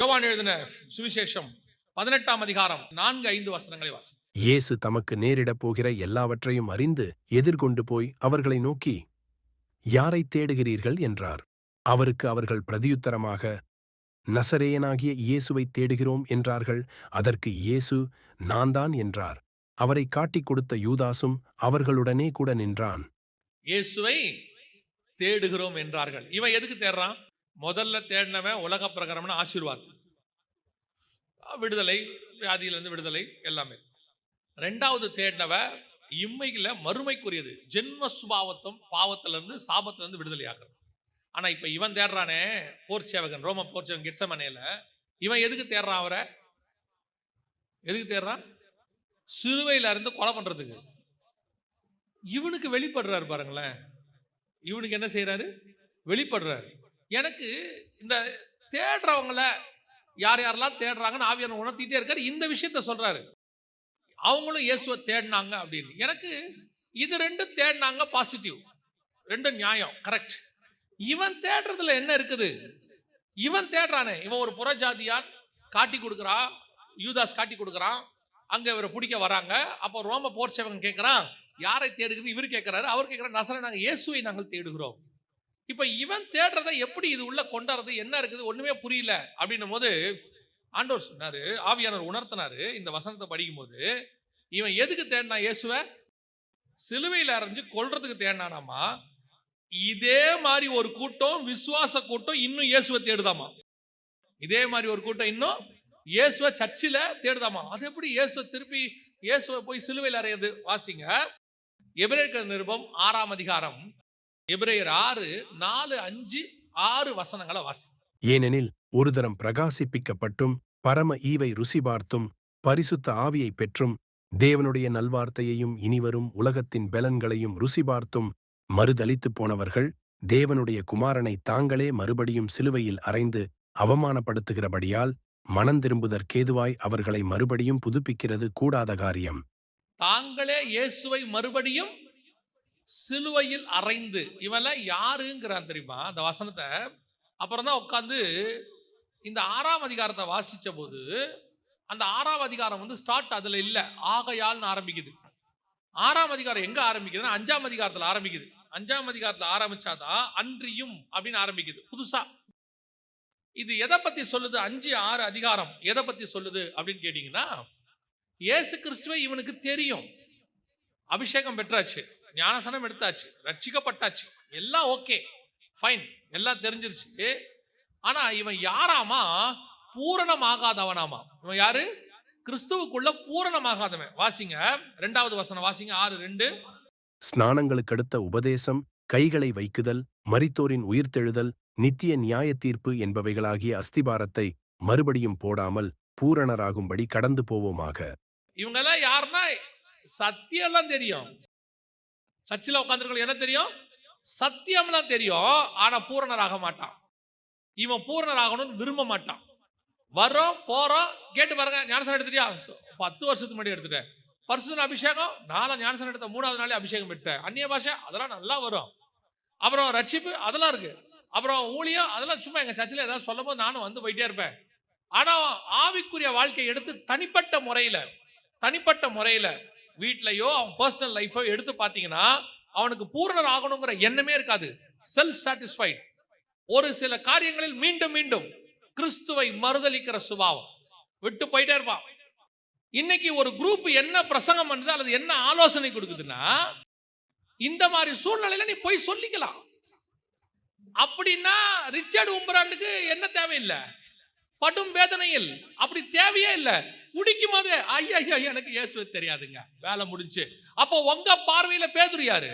யோவான் எழுதின சுவிசேஷம் பதினெட்டாம் அதிகாரம் நான்கு ஐந்து வசனங்களை வாசி இயேசு தமக்கு நேரிடப் போகிற எல்லாவற்றையும் அறிந்து எதிர்கொண்டு போய் அவர்களை நோக்கி யாரைத் தேடுகிறீர்கள்? என்றார். அவருக்கு அவர்கள் பிரதியுத்தரமாக நசரேயனாகிய இயேசுவைத் தேடுகிறோம் என்றார்கள். அதற்கு இயேசு நான்தான் என்றார். அவரைக் காட்டிக் கொடுத்த யூதாசும் அவர்களுடனே கூட நின்றான். இயேசுவை தேடுகிறோம் என்றார்கள். இவன் எதுக்கு தேடுறான்? முதல்ல தேடினவன் உலக பிரகரம்னு ஆசீர்வாத். விடுதலை வியாதியிலிருந்து விடுதலை எல்லாமே. ரெண்டாவது தேடினவ இம்மையில் மறுமைக்குரியது. ஜென்ம சுபாவத்தும் பாவத்திலிருந்து சாபத்திலிருந்து விடுதலை ஆகிறது ஆனா இப்ப இவன் தேடுறானே போர் சேவகன் ரோம போர் சேவகன் கெட்சமனேல இவன் எதுக்கு தேடுறான் அவரை? எதுக்கு தேடுறான்? சிலுவையில இருந்து கொலை பண்றதுக்கு. இவனுக்கு வெளிப்படுறாரு பாருங்களேன். இவனுக்கு என்ன செய்கிறாரு வெளிப்படுறாரு. எனக்கு இந்த தேடுறவங்கள யார் யாரெல்லாம் தேடுறாங்கன்னு ஆவியான உணர்த்திட்டே இருக்காரு. இந்த விஷயத்த சொல்றாரு. அவங்களும் இயேசுவை தேடினாங்க அப்படின்னு. எனக்கு இது ரெண்டும் தேடினாங்க பாசிட்டிவ் ரெண்டும் நியாயம். கரெக்ட் இவன் தேடுறதுல என்ன இருக்குது? இவன் தேடுறானே. இவன் ஒரு புறஜாதியான். காட்டி கொடுக்குறான். யூதாஸ் காட்டி கொடுக்குறான். அங்கே இவரை பிடிக்க வராங்க. அப்போ ரோம போர் சேவகன் கேட்குறான் யாரை தேடுகிறது இவர் கேட்குறாரு. அவர் கேட்குறாரு நசரை நாங்கள் இயேசுவை நாங்கள் தேடுகிறோம். இப்போ இவன் தேடுறதை எப்படி இது உள்ள கொண்டாடுறது? என்ன இருக்குது? ஒன்றுமே புரியல. அப்படின்னும் போது ஆண்டவர் சொன்னார் ஆவியானவர் உணர்த்தினாரு இந்த வசனத்தை படிக்கும்போது இவன் எதுக்கு தேடினா இயேசுவ? சிலுவையில் அரைஞ்சு கொல்றதுக்கு தேடினானாமா? இதே மாதிரி ஒரு கூட்டம் விசுவாச கூட்டம் இன்னும் இயேசுவை தேடுதாமா? இதே மாதிரி ஒரு கூட்டம் இன்னும் இயேசுவை சர்ச்சில் தேடுதாமா? அது எப்படி இயேசுவை திருப்பி இயேசுவை போய் சிலுவையில் அறையது வாசிங்க. எபிரேயர் நிருபம் ஆறாம் அதிகாரம். எபிரேயர் ஆறு நாலு அஞ்சு ஆறு வசனங்களை வாசி ஏனெனில் ஒருதரம் பிரகாசிப்பிக்கப்பட்டும் பரம ஈவை ருசி பார்த்தும் பரிசுத்த ஆவியைப் பெற்றும் தேவனுடைய நல்வார்த்தையையும் இனிவரும் உலகத்தின் பெலன்களையும் ருசி பார்த்தும் மறுதலித்துப் போனவர்கள் தேவனுடைய குமாரனை தாங்களே மறுபடியும் சிலுவையில் அறைந்து அவமானப்படுத்துகிறபடியால் மனந்திரும்புதற்கேதுவாய் அவர்களை மறுபடியும் புதுப்பிக்கிறது கூடாத காரியம். தாங்களே இயேசுவை மறுபடியும் சிலுவையில் அரைந்து இவெல்லாம் யாருங்கிறான் தெரியுமா? அந்த வசனத்தை. அப்புறம் தான் உட்காந்து இந்த ஆறாம் அதிகாரத்தை வாசித்த போது அந்த ஆறாம் அதிகாரம் வந்து ஸ்டார்ட் அதில் இல்லை. ஆகையால்னு ஆரம்பிக்குது. ஆறாம் அதிகாரம் எங்கே ஆரம்பிக்குதுன்னா அஞ்சாம் அதிகாரத்தில் ஆரம்பிக்குது. அஞ்சாம் அதிகாரத்தில் ஆரம்பிச்சாதான் அன்றியும் அப்படின்னு ஆரம்பிக்குது. புதுசாக இது எதை பற்றி சொல்லுது? அஞ்சு ஆறு அதிகாரம் எதை பற்றி சொல்லுது அப்படின்னு கேட்டிங்கன்னா இயேசு கிறிஸ்துவை இவனுக்கு தெரியும். அபிஷேகம் பெற்றாச்சு ஞானசனம் எடுத்தாச்சு ரட்சிக்கப்பட்டாச்சு எல்லாம் ஓகே ஃபைன் எல்லாம் தெரிஞ்சிருச்சு. ஆனா இவன் யாராமா? பூரணமாகாதவனாமா. இவன் யாரு? கிறிஸ்துவுக்குள்ள பூரணமாகாதவன். வாசிங்க ரெண்டாவது வசனம் வாசிங்க ஆறு ரெண்டு. ஸ்நானங்களுக்கடுத்த உபதேசம் கைகளை வைக்குதல் மரித்தோரின் உயிர்த்தெழுதல் நித்திய நியாய தீர்ப்பு என்பவைகளாகிய அஸ்திபாரத்தை மறுபடியும் போடாமல் பூரணராகும்படி கடந்து போவோமாக. இவங்கெல்லாம் யாருன்னா சத்தியம்லாம் தெரியும். சர்ச்சில் உட்காந்துருக்க என்ன தெரியும்? சத்தியம்லாம் தெரியும் ஆனா பூரணராக மாட்டான். இவன் பூரணராகணும்னு விரும்ப மாட்டான். வரோம் போறோம் கேட்டு பாருங்க ஞானசனம் எடுத்துட்டியா? பத்து வருஷத்துக்கு முன்னாடி எடுத்துட்டேன். பரிசுத்த அபிஷேகம் நாலாம் ஞானசனம் எடுத்த மூணாவது நாளே அபிஷேகம் பெற்றேன் அந்நிய பாஷை அதெல்லாம் நல்லா வரும். அப்புறம் ரட்சிப்பு அதெல்லாம் இருக்கு. அப்புறம் ஊழியம் அதெல்லாம் சும்மா எங்கள் சர்ச்சில் ஏதாவது சொல்லும் போது நானும் வந்து போயிட்டே இருப்பேன். ஆனால் ஆவிக்குரிய வாழ்க்கையை எடுத்து தனிப்பட்ட முறையில் தனிப்பட்ட முறையில் வீட்லையோ அவன் பர்சனல் லைஃபோ எடுத்து பார்த்தீங்கன்னா அவனுக்கு பூரணர் ஆகணுங்கிற எண்ணமே இருக்காது. செல்ஃப் சாட்டிஸ்ஃபைட் ஒரு சில காரியங்களில் மீண்டும் மீண்டும் கிறிஸ்துவை மறுதலிக்கிற சுபாவம். விட்டு போயிட்டே இருப்பான். இன்னைக்கு ஒரு குரூப் என்ன பிரசங்கம் பண்ணுது அல்லது என்ன ஆலோசனை கொடுக்குதுன்னா இந்த மாதிரி சூழ்நிலையில நீ போய் சொல்லிக்கலாம். அப்படின்னா ரிச்சர்ட் உம்பராண்டுக்கு என்ன தேவையில்லை? படும் வேதனையில். அப்படி தேவையே இல்லை. குடிக்கும் போது ஐயா ஐயா எனக்கு இயேசு தெரியாதுங்க. வேலை முடிஞ்சு. அப்போ உங்க பார்வையில பேதுரு யாரு?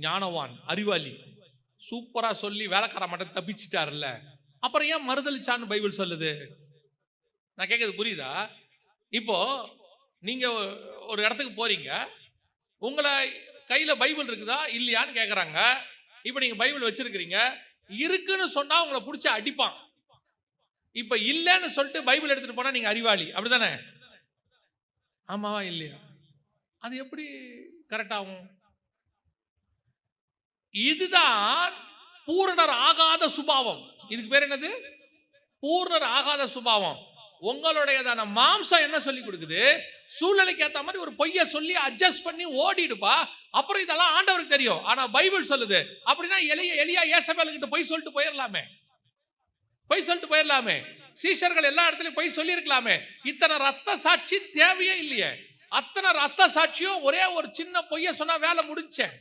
ஞானவான் அறிவாளி. சூப்பரா சொல்லி வேலைக்கார மட்டும் தப்பிச்சிட்டாருல்ல. அப்புறம் ஏன் மறுதளிச்சான்னு பைபிள் சொல்லுது? நான் கேட்கறது புரியுதா? இப்போ நீங்க ஒரு இடத்துக்கு போறீங்க. உங்களை கையில பைபிள் இருக்குதா? இல்லையான்னு கேக்குறாங்க. இப்போ நீங்க பைபிள் வச்சிருக்கிறீங்க. இருக்குன்னு சொன்னா உங்களை பிடிச்சி அடிப்பான். இப்ப இல்லைன்னு சொல்லிட்டு பைபிள் எடுத்துட்டு போனா நீங்க அறிவாளி. அப்படிதானே? ஆமாவா இல்லையா? அது எப்படி கரெக்டாகும் இதுதான் பூரணர் ஆகாத சுபாவம். இதுக்கு பேர் என்னது? பூர்ணர் ஆகாத சுபாவம். உங்களுடையதான மாம்சம் என்ன சொல்லி கொடுக்குது? சூழ்நிலைக்கு ஏற்ற மாதிரி ஒரு பொய்ய சொல்லி அட்ஜஸ்ட் பண்ணி ஓடிடுப்பா. அப்புறம் இதெல்லாம் ஆண்டவருக்கு தெரியும். ஆனா பைபிள் சொல்லுது. அப்படின்னா எளிய எளியா ஏசபேலுக்கிட்ட பொய் சொல்லிட்டு போயிடலாமே பொய் சொல்லிட்டு போயிடலாமே சீஷர்கள் எல்லா இடத்துலையும் பொய் சொல்லியிருக்கலாமே. இத்தனை ரத்த சாட்சி தேவையே இல்லையே. அத்தனை ரத்த சாட்சியும் ஒரே ஒரு சின்ன பொய்ய சொன்னா வேலை முடிச்சேன்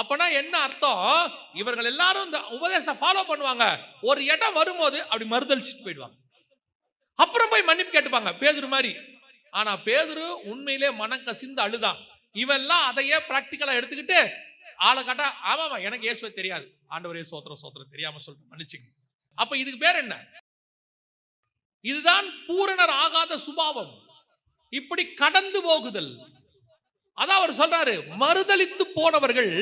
அப்பனா என்ன அர்த்தம்? இவர்கள் எல்லாரும் இந்த உபதேசம் ஃபாலோ பண்ணுவாங்க. ஒரு இடம் வரும்போது அப்படி மறுதளிச்சுட்டு போயிடுவாங்க. அப்புறம் போய் மன்னிப்பு கேட்டுப்பாங்க. பேதுரு மாதிரி. ஆனா பேதுரு உண்மையிலே மனம் கசிந்து அழுதான் இவெல்லாம் அதையே பிராக்டிக்கலா எடுத்துக்கிட்டு ஆளை காட்டா ஆமாமா எனக்கு இயேசுவை தெரியாது. ஆண்டவரே சோத்திரம் சோத்திரம் தெரியாம சொல்லிட்டு மன்னிச்சுங்க அப்ப இதுக்கு பேர் என்ன? இதுதான் பூரணர் ஆகாத சுபாவம். இப்படி கடந்து போகுதல். அதான் அவர் சொல்றாரு மறுதளித்து போனவர்கள்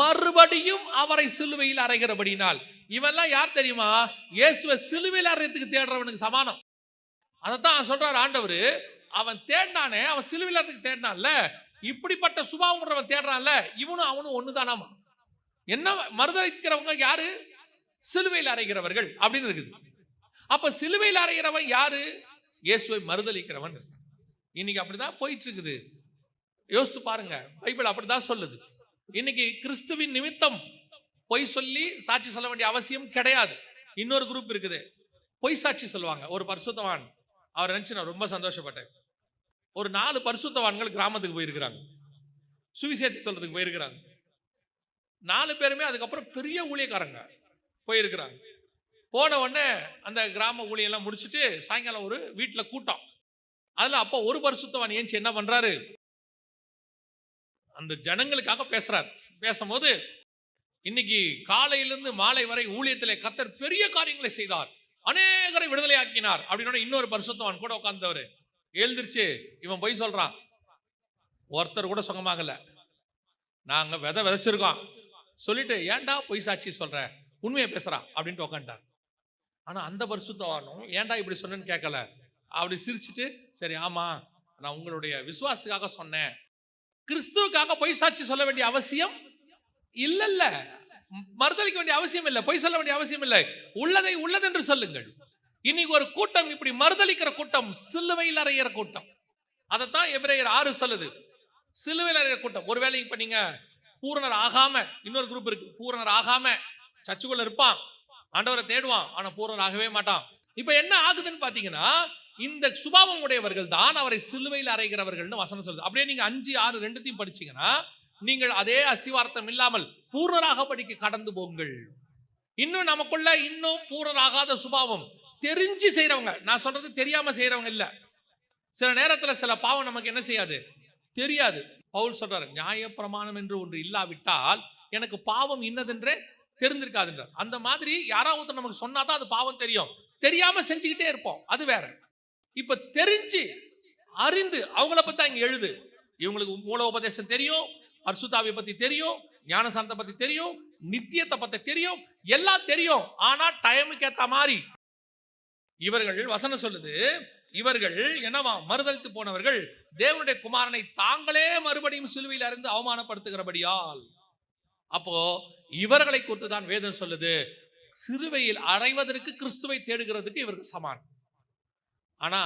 மறுபடியும் அவரை சிலுவையில் அறைகிறபடினால். இவெல்லாம் யார் தெரியுமா? இயேசுவை சிலுவையில் அறையத்துக்கு தேடுறவனுக்கு சமானம். அதைத்தான் சொல்கிறார் ஆண்டவர். அவன் தேடினானே அவன் சிலுவையில் தேடினான்ல. இப்படிப்பட்ட சுபாவம் உள்ளவன் தேடுறான்ல. இவனும் அவனும் ஒண்ணுதானாமா? என்ன மறுதளிக்கிறவங்க யாரு? சிலுவையில் அறைகிறவர்கள் அப்படின்னு இருக்குது. அப்ப சிலுவையில் அறைகிறவன் யாரு? இயேசுவை மறுதளிக்கிறவன் இன்னைக்கு அப்படிதான் போயிட்டு இருக்குது யோசித்து பாருங்க. பைபிள் அப்படிதான் சொல்லுது. இன்னைக்கு கிறிஸ்துவின் நிமித்தம் பொய் சொல்லி சாட்சி சொல்ல வேண்டிய அவசியம் கிடையாது. இன்னொரு குரூப் இருக்குது. பொய் சாட்சி சொல்லுவாங்க. ஒரு பரிசுத்தவான் அவர் நினச்சி நான் ரொம்ப சந்தோஷப்பட்டேன். ஒரு நாலு பரிசுத்தவான்கள் கிராமத்துக்கு போயிருக்கிறாங்க. சுவிசேஷம் சொல்றதுக்கு போயிருக்கிறாங்க. நாலு பேருமே அதுக்கப்புறம் பெரிய ஊழியக்காரங்க போயிருக்கிறாங்க. போன உடனே அந்த கிராம ஊழியெல்லாம் முடிச்சுட்டு சாயங்காலம் ஒரு வீட்டில் கூட்டம். அதில் அப்போ ஒரு பரிசுத்தவான் ஏஞ்சி என்ன பண்ணுறாரு அந்த ஜனங்களுக்காக பேசுறாரு. பேசும்போது இன்னைக்கு காலையிலிருந்து மாலை வரை ஊழியத்திலே கத்தர் பெரிய காரியங்களை செய்தார். அநேகரை விடுதலை ஆக்கினார் அப்படின்னு இன்னொரு பரிசுத்தவன் கூட உட்கார்ந்தவர். எழுந்திருச்சு இவன் பொய் சொல்றான். ஒருத்தர் கூட சுகமாகல. நாங்க விதை விதைச்சிருக்கோம். சொல்லிட்டு ஏன்டா பொய் சாட்சி சொல்ற? உண்மையை பேசுறான் அப்படின்ட்டு உக்காண்டார் ஆனா அந்த பரிசுத்தவானும் ஏன்டா இப்படி சொன்னேன்னு கேட்கல? அப்படி சிரிச்சிட்டு சரி ஆமா நான் உங்களுடைய விசுவாசத்துக்காக சொன்னேன். கிறிஸ்துவுக்காக பொய் சாட்சி சொல்ல வேண்டிய அவசியம் இல்லைல்ல. மறுதளிக்க வேண்டிய அவசியம் இல்லை பொய் சொல்ல வேண்டிய அவசியம் இல்லை. உள்ளதை உள்ளதென்று சொல்லுங்கள். இன்னைக்கு ஒரு கூட்டம் இப்படி மறுதளிக்கிற கூட்டம் சிலுவையில் அறையிற கூட்டம். அதைத்தான் எபிரேயர் ஆறு சொல்லுது. சிலுவையில் அறையிற கூட்டம். ஒருவேளை இப்ப நீங்க பூரணர் ஆகாம இன்னொரு குரூப் இருக்கு. பூரணர் ஆகாம சர்ச்சுக்குள்ள இருப்பான். ஆண்டவரை தேடுவான் ஆனா பூரணர் ஆகவே மாட்டான். இப்ப என்ன ஆகுதுன்னு பாத்தீங்கன்னா இந்த சுபாவம் உடையவர்கள் தான் அவரை சிலுவையில் அறைகிறவர்கள்னு வசனம் சொல்லுது. அப்படியே நீங்க அஞ்சு ஆறு ரெண்டுத்தையும் படிச்சீங்கன்னா நீங்கள் அதே அஸ்திவார்த்தம் இல்லாமல் பூர்ணராகபடிக்கு கடந்து போங்கள். இன்னும் நமக்குள்ள இன்னும் பூர்ணராகாத சுபாவம் தெரிஞ்சு செய்கிறவங்க நான் சொல்றது தெரியாம செய்கிறவங்க இல்ல. சில நேரத்துல சில பாவம் நமக்கு என்ன செய்யாது? தெரியாது. பவுல் சொல்றாரு நியாயப்பிரமாணம் என்று ஒன்று இல்லாவிட்டால் எனக்கு பாவம் இன்னதென்றே தெரிந்திருக்காதுன்றார். அந்த மாதிரி யாராவது ஒருத்தர் நமக்கு சொன்னாதான் அது பாவம் தெரியும். தெரியாம செஞ்சுக்கிட்டே இருப்போம். அது வேற. இப்ப தெரிஞ்சு அறிந்து அவங்கள பத்தி தான் இங்க எழுது. இவங்களுக்கு மூல உபதேசம் தெரியும் பரிசுத்தாவை பத்தி தெரியும் ஞானசாந்தத்தை பத்தி தெரியும் நித்தியத்தை பத்தி தெரியும் எல்லாம் தெரியும். ஆனா டைமுக்கு ஏத்த மாதிரி. இவர்கள் வசனம் சொல்லுது இவர்கள் என்னவா? மறுதளித்து போனவர்கள் தேவனுடைய குமாரனை தாங்களே மறுபடியும் சிலுவையில் அறிந்து அவமானப்படுத்துகிறபடியால். அப்போ இவர்களை குறித்து தான் வேதம் சொல்லுது. சிறுவையில் அறைவதற்கு கிறிஸ்துவை தேடுகிறதுக்கு இவர்கள் சமான். ஆனா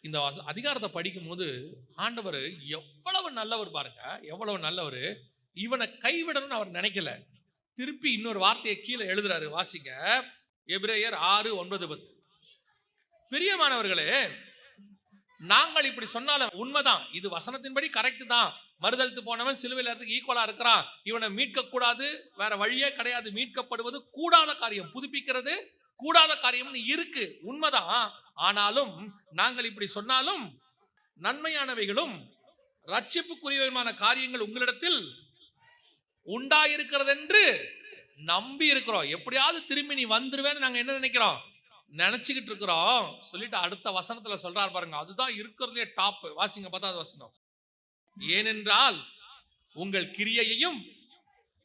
இந்த அதிகாரத்தை படிக்கும்போது ஆண்டவர் எவ்வளவு நல்லவர் பாருங்க எவ்வளவு நல்லவர். இவனை கைவிடணும்னு அவர் நினைக்கல. திருப்பி இன்னொரு வார்த்தையை கீழே எழுதுறாரு வாசிங்க. எபிரேயர் ஆறு ஒன்பது பத்து. பிரியமானவர்களே நாங்கள் இப்படி சொன்னாலும் உண்மைதான். இது வசனத்தின்படி கரெக்ட் தான். மறுதளித்து போனவன் சிலுவையில் இடத்துக்கு ஈக்குவலா இருக்கிறான். இவனை மீட்க கூடாது வேற வழியே கிடையாது. மீட்கப்படுவது கூடாத காரியம். புதுப்பிக்கிறது கூடாத காரியம்னு இருக்கு. உண்மைதான். ஆனாலும் நாங்கள் இப்படி சொன்னாலும் நன்மையானவைகளும் ரட்சிப்புக்குரியவமான காரியங்கள் உங்களிடத்தில் உண்டாயிருக்கிறது என்று நம்பி இருக்கிறோம். எப்படியாவது திரும்பி நீ வந்துருவேன்னு நாங்கள் என்ன நினைக்கிறோம்? நினைச்சுக்கிட்டு இருக்கிறோம். சொல்லிட்டு அடுத்த வசனத்துல சொல்றாரு பாருங்க. அதுதான் இருக்கிறதே டாப் வாசிங்க பத்தாவது வசனம். ஏனென்றால் உங்கள் கிரியையையும்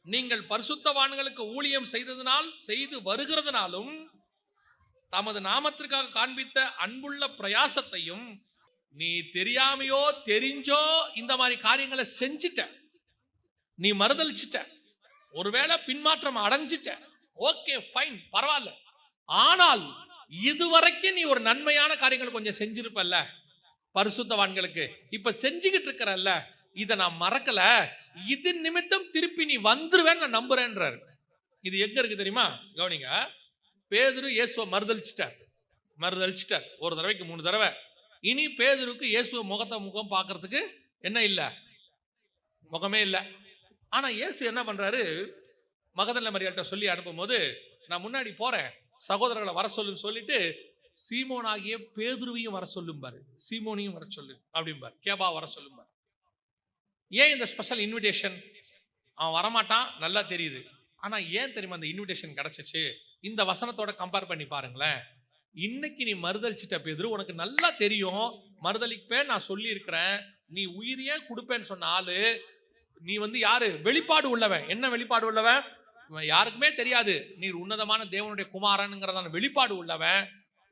நீங்கள் பரிசுத்தவான்களுக்கு ஊழியம் செய்ததினால் செய்து வருகிறதுனாலும் தமது நாமத்திற்காக காண்பித்த அன்புள்ள பிரயாசத்தையும் நீ தெரியாமையோ தெரிஞ்சோ இந்த மாதிரி காரியங்களை செஞ்சிட்ட. நீ மறுதளிச்சிட்ட ஒருவேளை பின்மாற்றம் அடைஞ்சிட்ட. ஓகே ஃபைன் பரவாயில்ல. ஆனால் இதுவரைக்கும் நீ ஒரு நன்மையான காரியங்கள் கொஞ்சம் செஞ்சிருப்பல்ல. பரிசுத்தவான்களுக்கு இப்ப செஞ்சுக்கிட்டு இருக்கிறல்ல. இதை நான் மறக்கல. இது நிமித்தம் திருப்பி நீ வந்துருவேன்னு நான் நம்புறேன்றாரு. இது எங்க இருக்கு தெரியுமா? கவனிங்க. பேதுரு இயேசுவை மறுதளிச்சிட்டார் மறுதளிச்சிட்டார் ஒரு தடவைக்கு மூணு தடவை. இனி பேதுருக்கு இயேசுவ முகத்தை முகம் பார்க்கறதுக்கு என்ன இல்லை? முகமே இல்லை. ஆனால் இயேசு என்ன பண்ணுறாரு மகதல்ல மரியாள்கிட்ட சொல்லி அனுப்பும்போது நான் முன்னாடி போகிறேன் சகோதரர்களை வர சொல்லுன்னு சொல்லிட்டு சீமோன் ஆகிய பேதுருவையும் வர சொல்லும்பாரு சீமோனையும் வர சொல்லு. அப்படிம்பார் கேபா வர சொல்லும்பார் ஏன் இந்த ஸ்பெஷல் இன்விடேஷன் அவன் வரமாட்டான். நல்லா தெரியுது. ஆனால் ஏன் தெரியுமா அந்த இன்விடேஷன் கிடச்சிச்சு? இந்த வசனத்தோட கம்பேர் பண்ணி பாருங்களேன். இன்னைக்கு நீ மறுதளிச்சிட்ட பேதுரு உனக்கு நல்லா தெரியும். மறுதளிப்பேன் நான் சொல்லியிருக்கிறேன். நீ உயிரையே கொடுப்பேன்னு சொன்ன ஆளு நீ வந்து யாரு? வெளிப்பாடு உள்ளவன். என்ன வெளிப்பாடு உள்ளவன்? யாருக்குமே தெரியாது. நீ உன்னதமான தேவனுடைய குமாரனுங்கிறதான வெளிப்பாடு உள்ளவன்.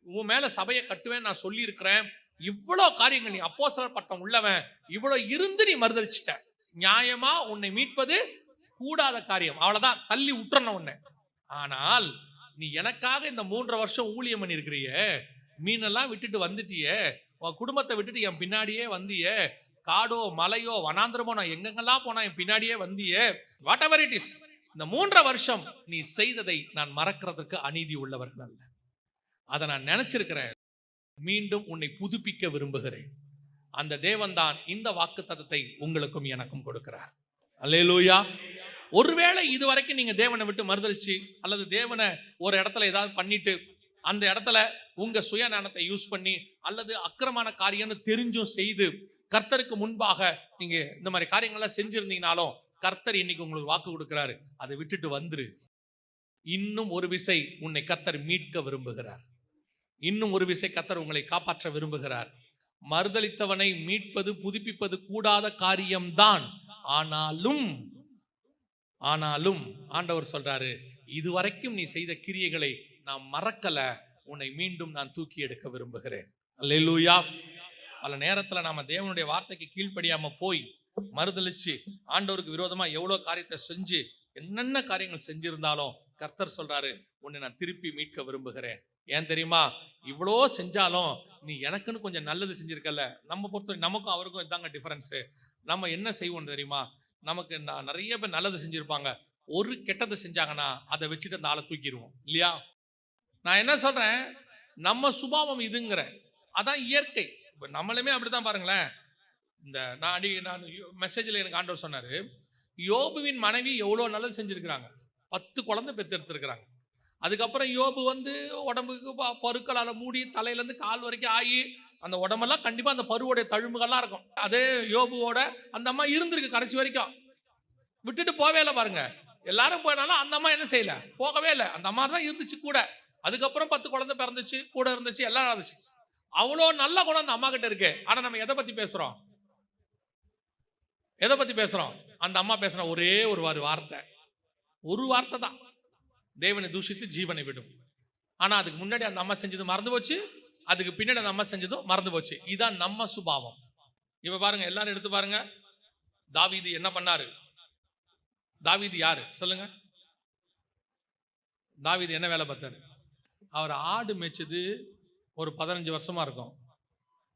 உன் மேல சபையை கட்டுவேன் நான் சொல்லியிருக்கிறேன். இவ்வளோ காரியங்கள் நீ அப்போஸ்தலர் பட்டம் உள்ளவன். இவ்வளோ இருந்து நீ மறுதளிச்சிட்ட நியாயமா உன்னை மீட்பது கூடாத காரியம். அவ்வளவுதான் தள்ளி விட்டுறணும் உன்னை. ஆனால் நீ எனக்காக இந்த மூன்றரை வருஷம் ஊழியம் பண்ணியிருக்கிறியே. மீனெல்லாம் விட்டுட்டு வந்துட்டியே. உன் குடும்பத்தை விட்டுட்டு என் பின்னாடியே வந்தியே. காடோ மலையோ வனாந்திரமோ நான் எங்கெங்கெல்லாம் போனா என் பின்னாடியே வந்தியே. வாட் எவர் இட் இஸ் இந்த மூன்றரை வருஷம் நீ செய்ததை நான் மறக்கிறதுக்கு அநீதி உள்ளவர்கள் அல்ல. அதை நான் நினைச்சிருக்கிறேன். மீண்டும் உன்னை புதுப்பிக்க விரும்புகிறேன். அந்த தேவன்தான் இந்த வாக்கு உங்களுக்கும் எனக்கும் கொடுக்கிறார். அல்லேலூயா ஒருவேளை இது வரைக்கும் நீங்கள் தேவனை விட்டு மறுதளிச்சு அல்லது தேவனை ஒரு இடத்துல ஏதாவது பண்ணிட்டு அந்த இடத்துல உங்கள் சுயநலத்தை யூஸ் பண்ணி அல்லது அக்கிரமான காரியம்னு தெரிஞ்சும் செய்து கர்த்தருக்கு முன்பாக நீங்கள் இந்த மாதிரி காரியங்கள்லாம் செஞ்சுருந்தீங்கனாலும் கர்த்தர் இன்னைக்கு உங்களுக்கு வாக்கு கொடுக்குறாரு. அதை விட்டுட்டு வந்துரு. இன்னும் ஒரு விசை உன்னை கர்த்தர் மீட்க விரும்புகிறார். இன்னும் ஒரு விசை கர்த்தர் உங்களை காப்பாற்ற விரும்புகிறார். மறுதளித்தவனை மீட்பது புதுப்பிப்பது கூடாத காரியம்தான். ஆனாலும் ஆனாலும் ஆண்டவர் சொல்றாரு இதுவரைக்கும் நீ செய்த கிரியைகளை நான் மறக்கல. உன்னை மீண்டும் நான் தூக்கி எடுக்க விரும்புகிறேன். அல்லூயா பல நேரத்துல நாம தேவனுடைய வார்த்தைக்கு கீழ்ப்படியாம போய் மறுதளிச்சு ஆண்டவருக்கு விரோதமா எவ்வளவு காரியத்தை செஞ்சு என்னென்ன காரியங்கள் செஞ்சிருந்தாலும் கர்த்தர் சொல்றாரு உன்னை நான் திருப்பி மீட்க விரும்புகிறேன். ஏன் தெரியுமா? இவ்வளோ செஞ்சாலும் நீ எனக்குன்னு கொஞ்சம் நல்லது செஞ்சிருக்கல நம்ம பொறுத்தவரை நமக்கும் அவருக்கும் இதாங்க டிஃபரன்ஸு நம்ம என்ன செய்வோம் தெரியுமா? நமக்கு நான் நிறைய பேர் நல்லது செஞ்சுருப்பாங்க. ஒரு கெட்டதை செஞ்சாங்கன்னா அதை வச்சுட்டு அந்த ஆளை தூக்கிடுவோம். இல்லையா? நான் என்ன சொல்கிறேன் நம்ம சுபாவம் இதுங்கிறேன் அதான் இயற்கை. இப்போ நம்மளுமே அப்படிதான் பாருங்களேன். இந்த நான் அடி நான் மெசேஜில் எனக்கு ஆண்டவர் சொன்னார் யோபுவின் மனைவி எவ்வளோ நல்லது செஞ்சுருக்கிறாங்க? பத்து குழந்தை பெற்றெடுத்துருக்குறாங்க அதுக்கப்புறம் யோபு வந்து உடம்புக்கு ப- பருக்களால் மூடி தலையிலேருந்து கால் வரைக்கும் ஆகி அந்த உடம்பெல்லாம் கண்டிப்பாக அந்த பருவோடைய தழும்புகள்லாம் இருக்கும். அதே யோபுவோட அந்த அம்மா இருந்திருக்கு கடைசி வரைக்கும். விட்டுட்டு போவே இல்லை பாருங்க. எல்லாரும் போயினாலும் அந்த அம்மா என்ன செய்யல? போகவே இல்லை. அந்த அம்மா தான் இருந்துச்சு கூட. அதுக்கப்புறம் பத்து குழந்தை பிறந்துச்சு கூட இருந்துச்சு எல்லாம் இருந்துச்சு அவ்வளோ நல்ல குணம் அந்த அம்மா கிட்ட இருக்கு. ஆனா நம்ம எதை பத்தி பேசுறோம்? எதை பத்தி பேசுறோம்? அந்த அம்மா பேசுன ஒரே ஒரு வாரு வார்த்தை. ஒரு வார்த்தை தான். தேவனை தூஷித்து ஜீவனை விடும். ஆனா அதுக்கு முன்னாடி அந்த அம்மா செஞ்சது மறந்து போச்சு. அதுக்கு பின்னாடி நம்ம செஞ்சதும் மறந்து போச்சு. இதுதான் நம்ம சுபாவம். இப்ப பாருங்க எல்லாரும் எடுத்து பாருங்க. தாவீது என்ன பண்ணாரு? தாவீது யாரு? சொல்லுங்க. தாவீது என்ன வேலை பார்த்தாரு? அவர் ஆடு மேய்ச்சது ஒரு பதினஞ்சு வருஷமா இருக்கும்.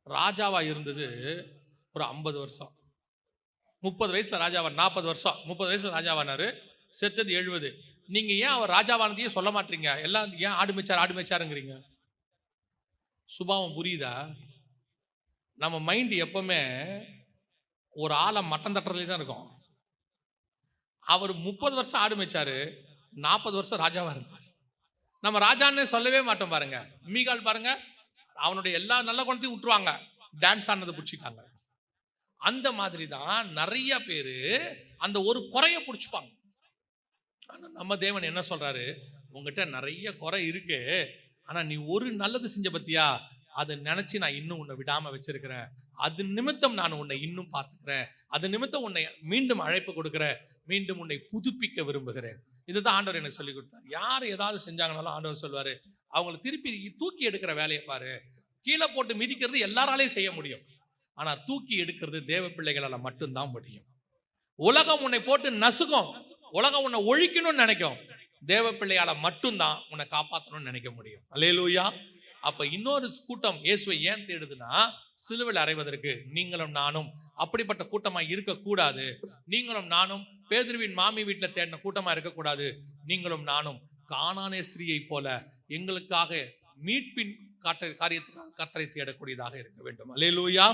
ராஜாவா இருந்தது ஒரு ஐம்பது வருஷம். முப்பது வயசுல ராஜாவா நாற்பது வருஷம். முப்பது வயசுல ராஜாவானாரு. செத்தது எழுபது. நீங்க ஏன் அவர் ராஜாவானதையே சொல்ல மாட்டீங்க? எல்லாம் ஏன் ஆடு மேய்ச்சார் ஆடு மேய்ச்சாருங்கிறீங்க? சுபாவம் புரியுதா? நம்ம மைண்ட் எப்பவுமே ஒரு ஆளை மட்டம் தட்டுறதுலே தான் இருக்கும். அவர் முப்பது வருஷம் ஆடு மேய்ச்சாரு நாற்பது வருஷம் ராஜாவாக இருந்தார். நம்ம ராஜான்னு சொல்லவே மாட்டோம் பாருங்க. மீகால் பாருங்க அவனுடைய எல்லா நல்ல குணத்தையும் விட்டுருவாங்க டான்ஸ் ஆனதை பிடிச்சிட்டாங்க அந்த மாதிரி தான் நிறைய பேர் அந்த ஒரு குறைய பிடிச்சிப்பாங்க. ஆனால் நம்ம தேவன் என்ன சொல்றாரு? உங்ககிட்ட நிறைய குறை இருக்கு. ஆனால் நீ ஒரு நல்லது செஞ்ச பத்தியா? அதை நினச்சி நான் இன்னும் உன்னை விடாமல் வச்சிருக்கிறேன். அது நிமித்தம் நான் உன்னை இன்னும் பார்த்துக்கிறேன். அது நிமித்தம் உன்னை மீண்டும் அழைப்பு கொடுக்குறேன். மீண்டும் உன்னை புதுப்பிக்க விரும்புகிறேன். இதுதான் ஆண்டவர் எனக்கு சொல்லி கொடுத்தார். யார் ஏதாவது செஞ்சாங்கனாலும் ஆண்டவர் சொல்வார் அவங்கள திருப்பி தூக்கி எடுக்கிற வேலையை பாரு. கீழே போட்டு மிதிக்கிறது எல்லாராலையும் செய்ய முடியும். ஆனால் தூக்கி எடுக்கிறது தேவ பிள்ளைகளால் மட்டும்தான் முடியும். உலகம் உன்னை போட்டு நசுக்கும். உலகம் உன்னை ஒழிக்கணும்னு நினைக்கும். தேவ பிள்ளையால மட்டும்தான் உன்னை காப்பாற்றணும்னு நினைக்க முடியும். அல்லேலூயா. அப்ப இன்னொரு கூட்டம் இயேசுவை ஏன் தேடுதுன்னா சிலுவையில் அறைவதற்கு நீங்களும் நானும் அப்படிப்பட்ட கூட்டமா இருக்கக்கூடாது. நீங்களும் நானும் பேதுருவின் மாமி வீட்டில் தேடின கூட்டமா இருக்கக்கூடாது. நீங்களும் நானும் காணானே ஸ்திரீயை போல எங்களுக்காக மீட்பின் காட்ட காரியத்துக்காக கர்த்தரை தேடக்கூடியதாக இருக்க வேண்டும். அல்லேலூயா.